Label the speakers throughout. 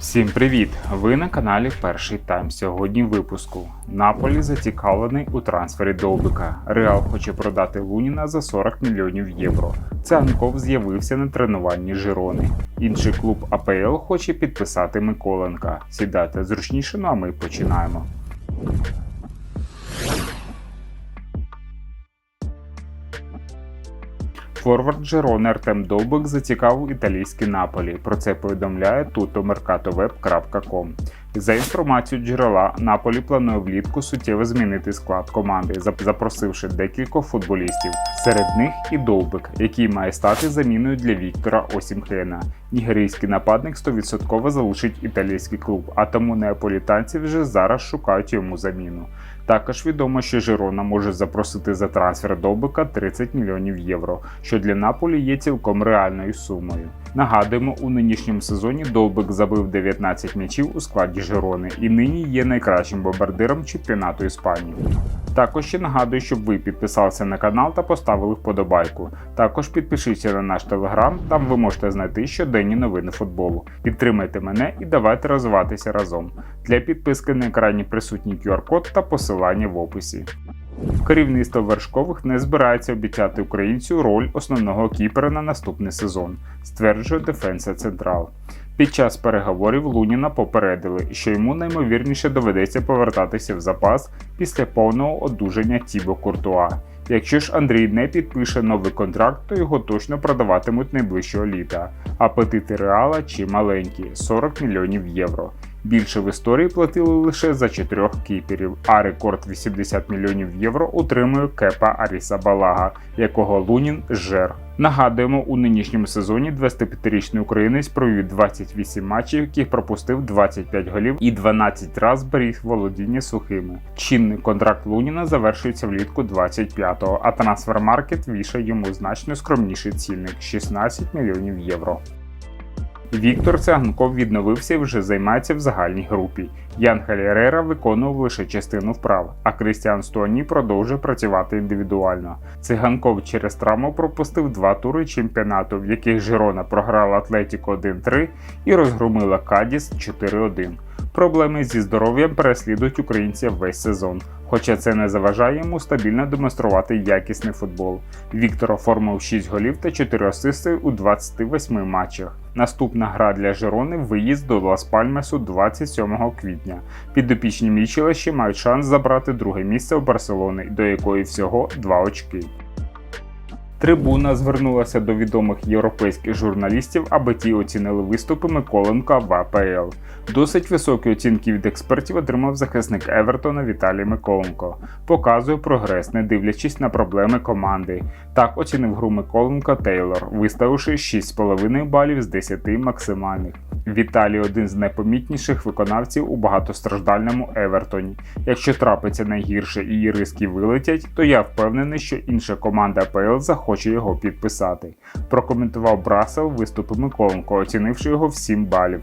Speaker 1: Всім привіт! Ви на каналі Перший Тайм. Сьогодні випуску. Наполі зацікавлений у трансфері Довбика. Реал хоче продати Луніна за 40 мільйонів євро. Цанков з'явився на тренуванні Жирони. Інший клуб АПЛ хоче підписати Миколенка. Сідайте зручніше, ну а ми починаємо. Форвард Жерони Артем Довбик зацікавив італійські Наполі. Про це повідомляє tutomercatoweb.com. За інформацією джерела, Наполі планує влітку суттєво змінити склад команди, запросивши декількох футболістів. Серед них і Довбик, який має стати заміною для Віктора Осімхена. Нігерійський нападник 100% залишить італійський клуб, а тому неаполітанці вже зараз шукають йому заміну. Також відомо, що Жирона може запросити за трансфер Довбика 30 мільйонів євро, що для Наполі є цілком реальною сумою. Нагадуємо, у нинішньому сезоні Довбик забив 19 м'ячів у складі Жирони і нині є найкращим бомбардиром чемпіонату Іспанії. Також ще нагадую, щоб ви підписалися на канал та поставили вподобайку. Також підпишіться на наш телеграм, там ви можете знайти щоденні новини футболу. Підтримайте мене і давайте розвиватися разом. Для підписки на екрані присутній QR-код та посилання в описі. Керівництво вершкових не збирається обіцяти українцю роль основного кіпера на наступний сезон, стверджує Дефенса Централ. Під час переговорів Луніна попередили, що йому наймовірніше доведеться повертатися в запас після повного одужання Тібо Куртуа. Якщо ж Андрій не підпише новий контракт, то його точно продаватимуть найближчого літа. Апетити реала чи маленькі 40 мільйонів євро. Більше в історії платили лише за чотирьох кіперів, а рекорд 80 мільйонів євро отримує Кепа Аріса Балага, якого Лунін жер. Нагадуємо, у нинішньому сезоні 25-річний українець провів 28 матчів, яких пропустив 25 голів і 12 раз беріг володіння сухими. Чинний контракт Луніна завершується влітку 25-го, а трансфермаркет вішає йому значно скромніший цінник 16 мільйонів євро. Віктор Циганков відновився і вже займається в загальній групі. Ян Халірера виконував лише частину вправ, а Крістіан Стуані продовжує працювати індивідуально. Циганков через травму пропустив два тури чемпіонату, в яких Жирона програла Атлетіко 1-3 і розгромила Кадіс 4-1. Проблеми зі здоров'ям переслідують українця весь сезон, хоча це не заважає йому стабільно демонструвати якісний футбол. Віктор оформив 6 голів та 4 асисти у 28 матчах. Наступна гра для Жерони виїзд до Лас Пальмесу 27 квітня. Підопічні Мічела ще мають шанс забрати друге місце у Барселони, до якої всього 2 очки. Трибуна звернулася до відомих європейських журналістів, аби ті оцінили виступи Миколенка в АПЛ. Досить високі оцінки від експертів отримав захисник Евертона Віталій Миколенко. Показує прогрес, не дивлячись на проблеми команди. Так оцінив гру Миколенка Тейлор, виставивши 6,5 балів з 10 максимальних. Віталій один з найпомітніших виконавців у багатостраждальному Евертоні. Якщо трапиться найгірше і іриски вилетять, то я впевнений, що інша команда АПЛ захоче його підписати. Прокоментував Брасел виступи Миколенко, оцінивши його в 7 балів.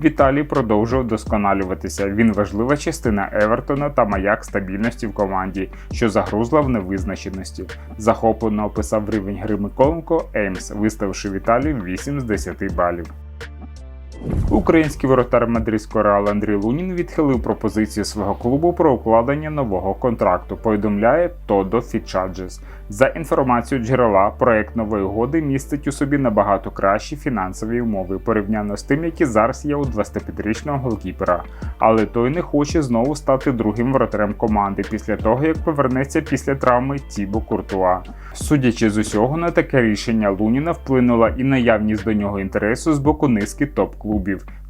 Speaker 1: Віталій продовжував досконалюватися. Він важлива частина Евертона та маяк стабільності в команді, що загрузла в невизначеності. Захоплено описав рівень гри Миколенко Еймс, виставивши Віталію 8 з 10 балів. Український воротар мадридського реалу Андрій Лунін відхилив пропозицію свого клубу про укладення нового контракту. Повідомляє Todo Fitchages. За інформацією джерела, проект нової угоди містить у собі набагато кращі фінансові умови порівняно з тим, які зараз є у 25-річного голкіпера. Але той не хоче знову стати другим воротарем команди після того, як повернеться після травми Тібо Куртуа. Судячи з усього, на таке рішення Луніна вплинула і наявність до нього інтересу з боку низки топ-клубів.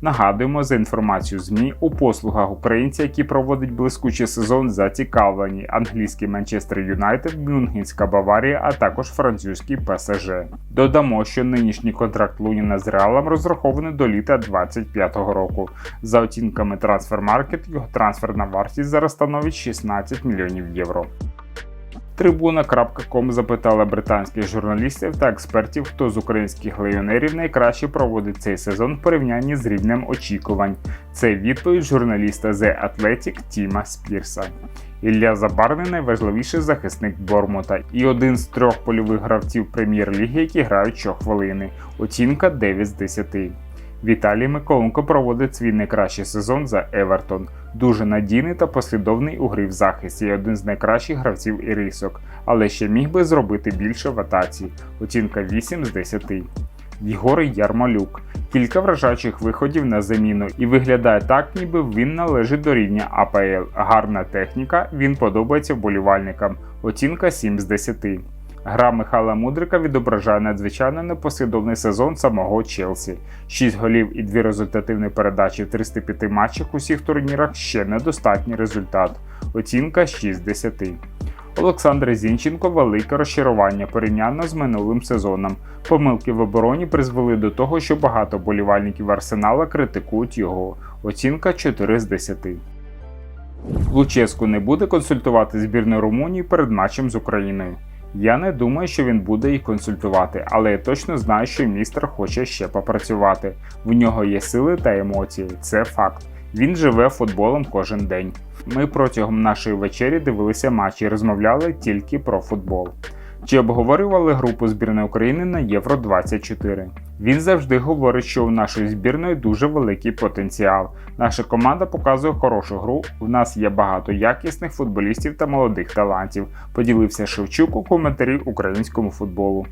Speaker 1: Нагадуємо за інформацією ЗМІ у послугах українця, які проводить блискучий сезон, зацікавлені англійський Манчестер Юнайтед, Мюнхенська Баварія, а також французький ПСЖ. Додамо, що нинішній контракт Луніна з Реалом розрахований до літа 25-го року. За оцінками Transfermarkt, його трансферна вартість зараз становить 16 мільйонів євро. Трибуна.ком запитала британських журналістів та експертів, хто з українських легіонерів найкраще проводить цей сезон в порівнянні з рівнем очікувань. Це відповідь журналіста The Athletic Тіма Спірса. Ілля Забарний найважливіший захисник Бормута і один з трьох польових гравців прем'єр-ліги, які грають щохвилини. Оцінка 9 з 10. Віталій Миколенко проводить свій найкращий сезон за Евертон. Дуже надійний та послідовний у грі в захисті, і один з найкращих гравців ірисок, але ще міг би зробити більше в атаці. Оцінка 8 з 10. Єгор Ярмолюк. Кілька вражаючих виходів на заміну і виглядає так, ніби він належить до рівня АПЛ. Гарна техніка, він подобається вболівальникам. Оцінка 7 з 10. Гра Михайла Мудрика відображає надзвичайно непослідовний сезон самого Челсі. 6 голів і 2 результативні передачі в 305 матчах у всіх турнірах ще недостатній результат. Оцінка 6 10. Олександр Зінченко велике розчарування порівняно з минулим сезоном. Помилки в обороні призвели до того, що багато болівальників Арсенала критикують його. Оцінка 4 з 10. Луческу не буде консультувати збірну Румунії перед матчем з Україною. Я не думаю, що він буде їх консультувати, але я точно знаю, що містер хоче ще попрацювати. В нього є сили та емоції, це факт. Він живе футболом кожен день. Ми протягом нашої вечері дивилися матчі і розмовляли тільки про футбол. Чи обговорювали групу збірної України на Євро 24? Він завжди говорить, що у нашої збірної дуже великий потенціал. Наша команда показує хорошу гру. У нас є багато якісних футболістів та молодих талантів. Поділився Шевчук у коментарі українському футболу.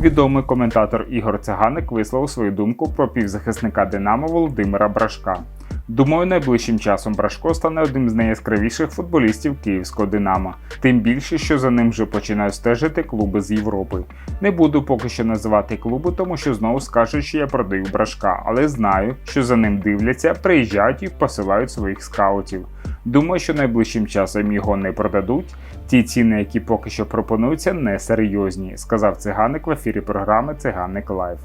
Speaker 1: Відомий коментатор Ігор Циганик висловив свою думку про півзахисника Динамо Володимира Брашка. Думаю, найближчим часом Брашко стане одним з найяскравіших футболістів київського Динамо, тим більше, що за ним вже починають стежити клуби з Європи. Не буду поки що називати клуби, тому що знову скажуть, що я продаю брашка, але знаю, що за ним дивляться, приїжджають і посилають своїх скаутів. Думаю, що найближчим часом його не продадуть. Ті ціни, які поки що пропонуються, не серйозні, сказав циганик в ефірі програми Циганик Лайв.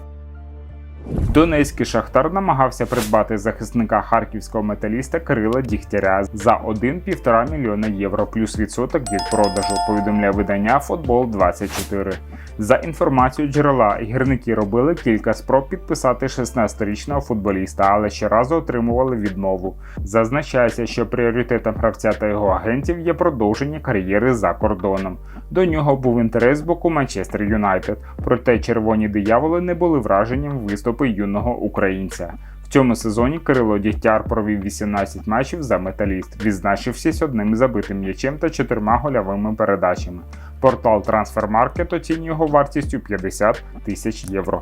Speaker 1: Донецький шахтар намагався придбати захисника харківського металіста Кирила Дігтяря за 1,5 мільйона євро плюс відсоток від продажу. Повідомляє видання Футбол 24 За інформацією джерела, гірники робили кілька спроб підписати 16-річного футболіста, але щоразу отримували відмову. Зазначається, що пріоритетом гравця та його агентів є продовження кар'єри за кордоном. До нього був інтерес з боку Манчестер Юнайтед, проте червоні дияволи не були враженням виступи юного українця. В цьому сезоні Кирило Дігтяр провів 18 матчів за металіст, відзначившись одним забитим м'ячем та чотирма гольовими передачами. Портал Трансфермаркет оцінює його вартістю 50 тисяч євро.